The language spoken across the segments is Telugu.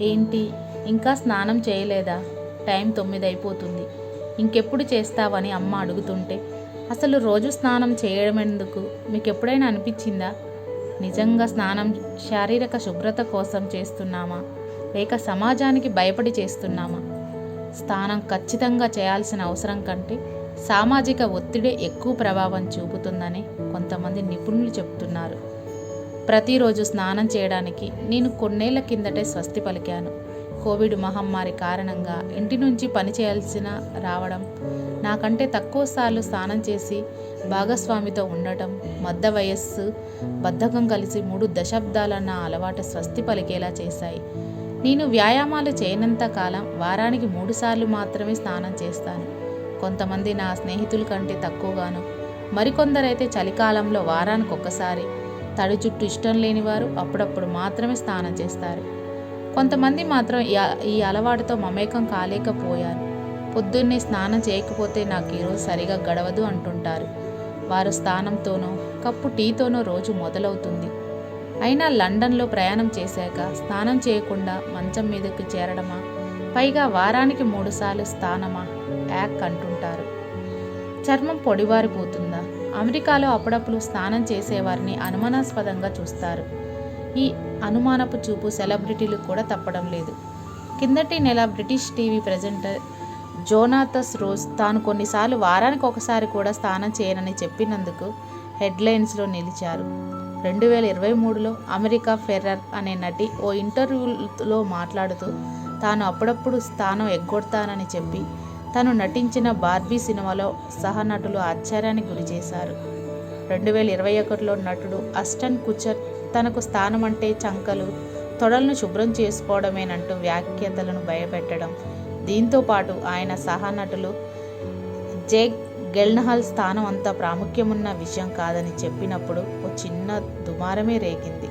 ఏంటి? ఇంకా స్నానం చేయలేదా? టైం తొమ్మిది అయిపోతుంది ఇంకెప్పుడు చేస్తావని అమ్మ అడుగుతుంటే అసలు రోజు స్నానం చేయడం ఎందుకు మీకు ఎప్పుడైనా అనిపించిందా? నిజంగా స్నానం శారీరక శుభ్రత కోసం చేస్తున్నామా? లేక సమాజానికి భయపడి చేస్తున్నామా? స్నానం ఖచ్చితంగా చేయాల్సిన అవసరం కంటే సామాజిక ఒత్తిడే ఎక్కువ ప్రభావం చూపుతుందని కొంతమంది నిపుణులు చెబుతున్నారు ప్రతిరోజు స్నానం చేయడానికి నేను కొన్నేళ్ళ కిందటే స్వస్తి పలికాను. కోవిడ్ మహమ్మారి కారణంగా ఇంటి నుంచి పని చేయాల్సిన రావడం నాకంటే తక్కువ సార్లు స్నానం చేసి భాగస్వామితో ఉండటం మధ్య వయస్సు బద్ధకం కలిసి మూడు దశాబ్దాల నా అలవాటు స్వస్తి పలికేలా చేశాయి. నేను వ్యాయామాలు చేయనంత కాలం వారానికి మూడుసార్లు మాత్రమే స్నానం చేస్తాను. కొంతమంది నా స్నేహితుల కంటే తక్కువగాను మరికొందరైతే చలికాలంలో వారానికి ఒక్కసారి తడి చుట్టూ ఇష్టం లేని వారు అప్పుడప్పుడు మాత్రమే స్నానం చేస్తారు. కొంతమంది మాత్రం ఈ అలవాటుతో మమేకం కాలేకపోయారు. పొద్దున్నే స్నానం చేయకపోతే నాకు ఈరోజు సరిగా గడవదు అంటుంటారు. వారు స్నానంతోనో కప్పు టీతోనో రోజు మొదలవుతుంది. అయినా లండన్లో ప్రయాణం చేశాక స్నానం చేయకుండా మంచం మీదకు చేరడమా? పైగా వారానికి మూడుసార్లు స్నానమా? యాక్ అంటుంటారు. చర్మం పొడివారిపోతుంది. అమెరికాలో అప్పుడప్పుడు స్నానం చేసేవారిని అనుమానాస్పదంగా చూస్తారు. ఈ అనుమానపు చూపు సెలబ్రిటీలు కూడా తప్పడం లేదు. కిందటి నెల British TV presenter Jonathan Rose తాను కొన్నిసార్లు వారానికి ఒకసారి కూడా స్నానం చేయనని చెప్పినందుకు హెడ్లైన్స్లో నిలిచారు. రెండు వేల ఇరవై మూడులో అమెరికా ఫెర్రర్ అనే నటి ఓ ఇంటర్వ్యూలో మాట్లాడుతూ తాను అప్పుడప్పుడు స్థానం ఎగ్గొడతానని చెప్పి తను నటించిన బార్బీ సినిమాలో సహనటులు ఆశ్చర్యానికి గురి చేశారు. రెండు వేల ఇరవై ఒకటిలో నటుడు అస్టన్ కుచర్ తనకు స్థానం అంటే చంకలు తొడలను శుభ్రం చేసుకోవడమేనంటూ వ్యాఖ్యతలను భయపెట్టడం. దీంతో పాటు ఆయన సహనటులు జేక్ గెల్నహల్ స్థానం అంత ప్రాముఖ్యమున్న విషయం కాదని చెప్పినప్పుడు ఓ చిన్న దుమారమే రేగింది.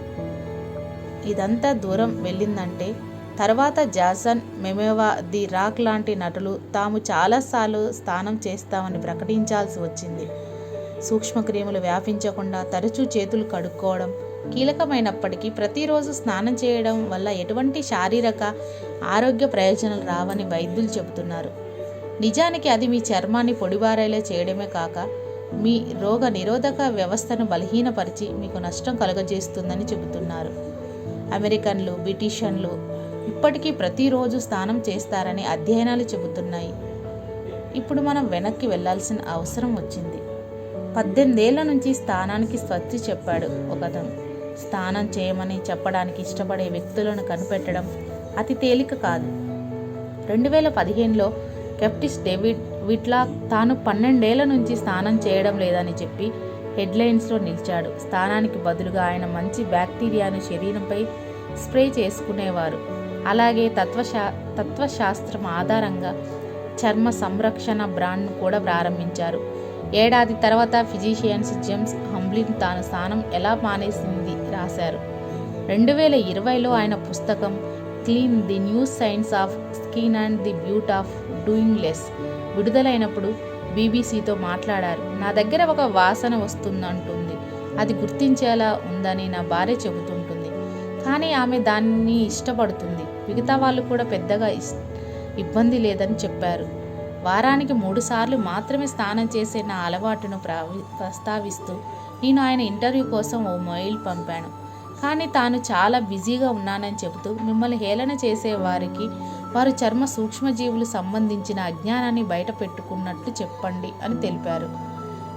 ఇదంతా దూరం వెళ్ళిందంటే తర్వాత జాసన్ మెమేవా ది రాక్ లాంటి నటులు తాము చాలాసార్లు స్నానం చేస్తామని ప్రకటించాల్సి వచ్చింది. సూక్ష్మక్రిములు వ్యాపించకుండా తరచూ చేతులు కడుక్కోవడం కీలకమైనప్పటికీ ప్రతిరోజు స్నానం చేయడం వల్ల ఎటువంటి శారీరక ఆరోగ్య ప్రయోజనాలు రావని వైద్యులు చెబుతున్నారు. నిజానికి అది మీ చర్మాన్ని పొడిబారేలా చేయడమే కాక మీ రోగ నిరోధక వ్యవస్థను బలహీనపరిచి మీకు నష్టం కలుగజేస్తుందని చెబుతున్నారు. అమెరికన్లు బ్రిటిషన్లు ఇప్పటికీ ప్రతిరోజు స్నానం చేస్తారని అధ్యయనాలు చెబుతున్నాయి. ఇప్పుడు మనం వెనక్కి వెళ్ళాల్సిన అవసరం వచ్చింది. పద్దెనిమిదేళ్ళ నుంచి స్థానానికి స్వచ్ఛ చెప్పాడు ఒకతను. స్నానం చేయమని చెప్పడానికి ఇష్టపడే వ్యక్తులను కనిపెట్టడం అతి తేలిక కాదు. రెండు వేల పదిహేనులో కెప్టిస్ డేవిడ్ విట్లాక్ తాను పన్నెండేళ్ళ నుంచి స్నానం చేయడం లేదని చెప్పి హెడ్లైన్స్లో నిలిచాడు. స్నానానికి బదులుగా ఆయన మంచి బ్యాక్టీరియాను శరీరంపై స్ప్రే చేసుకునేవారు. అలాగే తత్వశా తత్వశాస్త్రం ఆధారంగా చర్మ సంరక్షణ బ్రాండ్ను కూడా ప్రారంభించారు. ఏడాది తర్వాత ఫిజిషియన్స్ జేమ్స్ హంబ్లిన్ తాను స్థానం ఎలా మానేసింది రాశారు. రెండు వేల ఇరవైలో ఆయన పుస్తకం clean the new science of skin and the beauty of doing less విడుదలైనప్పుడు బీబీసీతో మాట్లాడారు. నా దగ్గర ఒక వాసన వస్తుందంటుంది. అది గుర్తించేలా ఉందని నా భార్య చెబుతుంటుంది. కానీ ఆమె దాన్ని ఇష్టపడుతుంది. మిగతా వాళ్ళు కూడా పెద్దగా ఇస్- ఇబ్బంది లేదని చెప్పారు. వారానికి మూడుసార్లు మాత్రమే స్నానం చేసే నా అలవాటును ప్రస్తావిస్తూ నేను ఆయన ఇంటర్వ్యూ కోసం ఓ మెయిల్ పంపాను. కానీ తాను చాలా బిజీగా ఉన్నానని చెబుతూ మిమ్మల్ని హేళన చేసే వారికి వారు చర్మ సూక్ష్మజీవులు సంబంధించిన అజ్ఞానాన్ని బయట పెట్టుకున్నట్లు చెప్పండి అని తెలిపారు.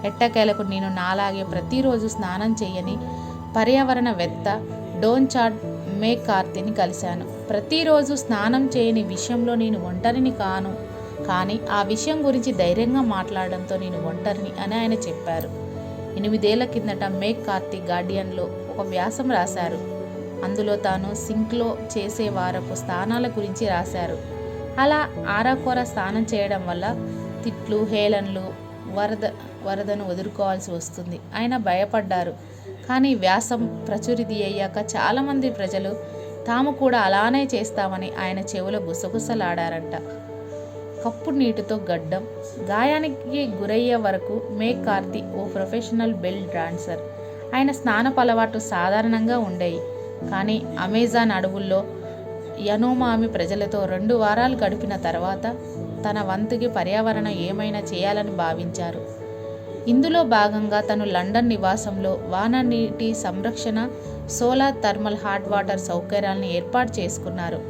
ఎట్టకేలకు నేను నాలాగే ప్రతిరోజు స్నానం చేయని పర్యావరణవేత్త డోన్ చాట్ మే కార్తీని కలిశాను. ప్రతిరోజు స్నానం చేయని విషయంలో నేను ఒంటరిని కాను. కానీ ఆ విషయం గురించి ధైర్యంగా మాట్లాడడంతో నేను ఒంటరిని అని ఆయన చెప్పారు. ఎనిమిదేళ్ళ కిందట మేక్ కార్తీ గార్డియన్లో ఒక వ్యాసం రాశారు. అందులో తాను సింక్లో చేసే వారపు స్థానాల గురించి రాశారు. అలా ఆరాకోర స్నానం చేయడం వల్ల తిట్లు హేళనలు వరద వరదను ఎదుర్కోవాల్సి వస్తుంది. ఆయన భయపడ్డారు. కానీ వ్యాసం ప్రచురిది అయ్యాక చాలామంది ప్రజలు తాము కూడా అలానే చేస్తామని ఆయన చెవులో గుసగుసలాడారంట. కప్పు నీటితో గడ్డం. గాయానికి గురయ్యే వరకు మేక్ కార్తి ఓ ప్రొఫెషనల్ బెల్ డాన్సర్. ఆయన స్నానపు అలవాటు సాధారణంగా ఉండేవి కానీ అమెజాన్ అడవుల్లో యనోమామి ప్రజలతో రెండు వారాలు గడిపిన తర్వాత తన వంతుకి పర్యావరణం ఏమైనా చేయాలని భావించారు. ఇందులో భాగంగా తను లండన్ నివాసంలో వాన నీటి సంరక్షణ సోలార్ థర్మల్ హాట్ వాటర్ సౌకర్యాలను ఏర్పాటు చేసుకున్నారు.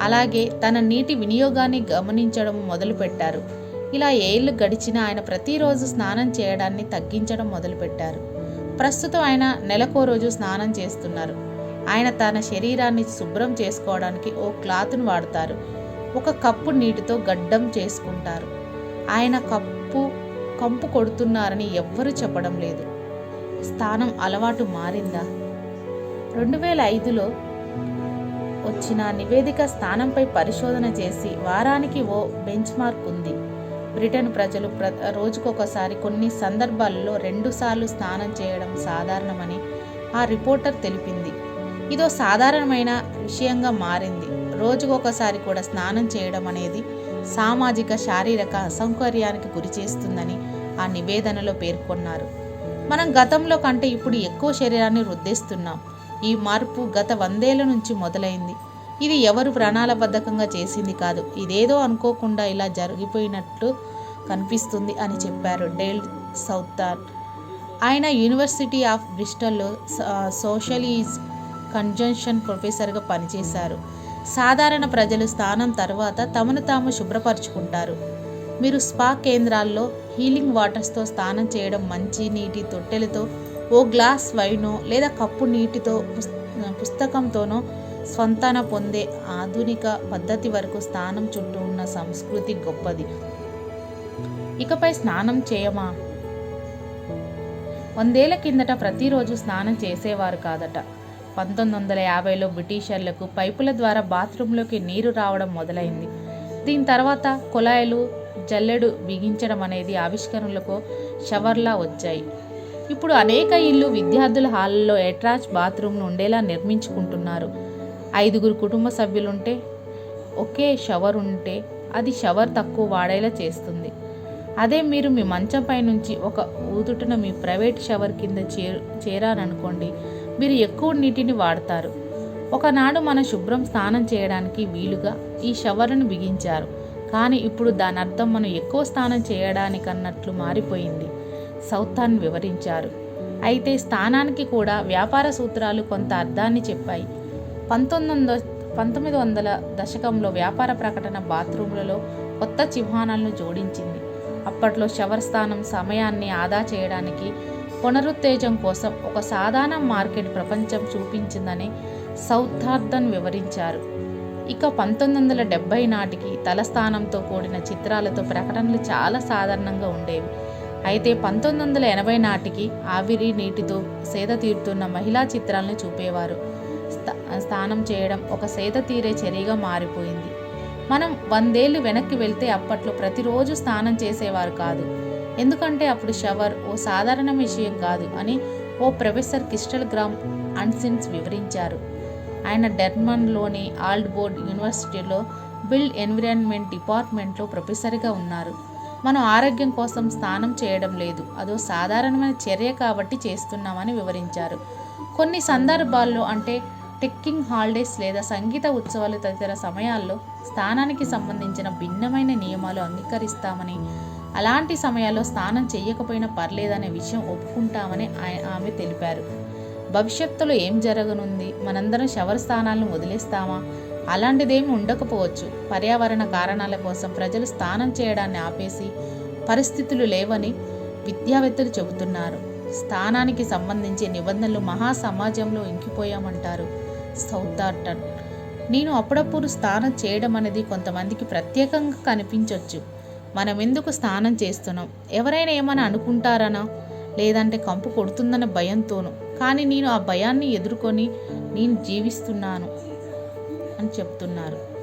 అలాగే తన నీటి వినియోగాన్ని గమనించడం మొదలుపెట్టారు. ఇలా ఏళ్ళు గడిచినా ఆయన ప్రతిరోజు స్నానం చేయడాన్ని తగ్గించడం మొదలుపెట్టారు. ప్రస్తుతం ఆయన నెలకో రోజు స్నానం చేస్తున్నారు. ఆయన తన శరీరాన్ని శుభ్రం చేసుకోవడానికి ఓ క్లాత్ను వాడతారు. ఒక కప్పు నీటితో గడ్డం చేసుకుంటారు. ఆయన కప్పు కంపు కొడుతున్నారని ఎవ్వరూ చెప్పడం లేదు. స్థానం అలవాటు మారిందా? రెండు వేల ఐదులో వచ్చిన నివేదిక స్థానంపై పరిశోధన చేసి వారానికి ఓ బెంచ్ మార్క్ ఉంది. బ్రిటన్ ప్రజలు ప్ర రోజుకొకసారి కొన్ని సందర్భాల్లో రెండుసార్లు స్నానం చేయడం సాధారణమని ఆ రిపోర్టర్ తెలిపింది. ఇదో సాధారణమైన విషయంగా మారింది. రోజుకొకసారి కూడా స్నానం చేయడం అనేది సామాజిక శారీరక అసౌకర్యానికి గురి చేస్తుందని ఆ నివేదనలో పేర్కొన్నారు. మనం గతంలో కంటే ఇప్పుడు ఎక్కువ శరీరాన్ని వృద్ధిస్తున్నాం ఈ మార్పు గత వందేళ్ళ నుంచి మొదలైంది. ఇది ఎవరు ప్రణాళబద్ధకంగా చేసింది కాదు. ఇదేదో అనుకోకుండా ఇలా జరిగిపోయినట్లు కనిపిస్తుంది అని చెప్పారు డేల్ సౌతార్. ఆయన యూనివర్సిటీ ఆఫ్ బ్రిస్టల్లో సోషలిజ్ కన్జంక్షన్ ప్రొఫెసర్గా పనిచేశారు. సాధారణ ప్రజలు స్నానం తర్వాత తమను తాము శుభ్రపరచుకుంటారు. మీరు స్పా కేంద్రాల్లో హీలింగ్ వాటర్స్తో స్నానం చేయడం మంచి నీటి తొట్టెలతో ఓ గ్లాస్ వైనో లేదా కప్పు నీటితో పుస్- పుస్తకంతోనో స్వంతాన పొందే ఆధునిక పద్ధతి వరకు స్నానం చుట్టూ ఉన్న సంస్కృతి గొప్పది. ఇకపై స్నానం చేయమా? వందేళ్ళ కిందట ప్రతిరోజు స్నానం చేసేవారు కాదట. పంతొమ్మిది వందల యాభైలో బ్రిటిషర్లకు పైపుల ద్వారా బాత్రూంలోకి నీరు రావడం మొదలైంది. దీని తర్వాత కుళాయిలు జల్లెడు బిగించడం అనేది ఆవిష్కరణలకు షవర్లా వచ్చాయి. ఇప్పుడు అనేక ఇళ్ళు విద్యార్థుల హాల్లో ఎట్రాచ్ బాత్రూమ్లు ఉండేలా నిర్మించుకుంటున్నారు. ఐదుగురు కుటుంబ సభ్యులుంటే ఒకే షవర్ ఉంటే అది షవర్ తక్కువ వాడేలా చేస్తుంది. అదే మీరు మీ మంచంపై నుంచి ఒక ఊదుటన మీ ప్రైవేట్ షవర్ కింద చేరు చేరారనుకోండి మీరు ఎక్కువ నీటిని వాడతారు. ఒకనాడు మన శుభ్రం స్నానం చేయడానికి వీలుగా ఈ షవర్ను బిగించారు. కానీ ఇప్పుడు దాని అర్థం మనం ఎక్కువ స్నానం చేయడానికన్నట్లు మారిపోయింది. సౌతాన్ వివరించారు. అయితే స్థానానికి కూడా వ్యాపార సూత్రాలు కొంత అర్థాన్ని చెప్పాయి. పంతొమ్మిది పంతొమ్మిది వందల దశకంలో వ్యాపార ప్రకటన బాత్రూంలలో కొత్త చిహ్నాలను జోడించింది. అప్పట్లో షవర్ స్థానం సమయాన్ని ఆదా చేయడానికి పునరుత్తేజం కోసం ఒక సాధారణ మార్కెట్ ప్రపంచం చూపించిందని సౌథార్థన్ వివరించారు. ఇక పంతొమ్మిది వందల డెబ్బై నాటికి తలస్థానంతో కూడిన చిత్రాలతో ప్రకటనలు చాలా సాధారణంగా ఉండేవి. అయితే పంతొమ్మిది వందల ఎనభై నాటికి ఆవిరి నీటితో సేద తీరుతున్న మహిళా చిత్రాలను చూపేవారు. స్థా- స్నానం చేయడం ఒక సేద తీరే చర్యగా మారిపోయింది. మనం వందేళ్ళు వెనక్కి వెళ్తే అప్పట్లో ప్రతిరోజు స్నానం చేసేవారు కాదు. ఎందుకంటే అప్పుడు షవర్ ఓ సాధారణ విషయం కాదు అని ఓ ప్రొఫెసర్ కిస్టల్ గ్రామ్ అన్సిన్స్ వివరించారు. ఆయన డెర్మన్లోని ఆల్డ్ బోర్డ్ యూనివర్సిటీలో బిల్డ్ ఎన్విరాన్మెంట్ డిపార్ట్మెంట్లో ప్రొఫెసర్గా ఉన్నారు. మనం ఆరోగ్యం కోసం స్నానం చేయడం లేదు. అదో సాధారణమైన చర్య కాబట్టి చేస్తున్నామని వివరించారు. కొన్ని సందర్భాల్లో అంటే టెక్కింగ్ హాలిడేస్ లేదా సంగీత ఉత్సవాలు తదితర సమయాల్లో స్థానానికి సంబంధించిన భిన్నమైన నియమాలు అంగీకరిస్తామని అలాంటి సమయాల్లో స్నానం చేయకపోయినా పర్లేదనే విషయం ఒప్పుకుంటామని ఆమె తెలిపారు. భవిష్యత్తులో ఏం జరగనుంది? మనందరం శవర్ స్థానాలను వదిలేస్తామా? అలాంటిదేమీ ఉండకపోవచ్చు. పర్యావరణ కారణాల కోసం ప్రజలు స్నానం చేయడాన్ని ఆపేసి పరిస్థితులు లేవని విద్యావేత్తలు చెబుతున్నారు. స్థానానికి సంబంధించి నిబంధనలు మహా సమాజంలో ఇంకిపోయామంటారు సౌతార్టన్ నేను అప్పుడప్పుడు స్నానం చేయడం అనేది కొంతమందికి ప్రత్యేకంగా కనిపించవచ్చు మనం ఎందుకు స్నానం చేస్తున్నాం? ఎవరైనా ఏమైనా అనుకుంటారనా? లేదంటే కంపు కొడుతుందన్న భయంతోనూ. కానీ నేను ఆ భయాన్ని ఎదుర్కొని నేను జీవిస్తున్నాను అని చెప్తున్నారు.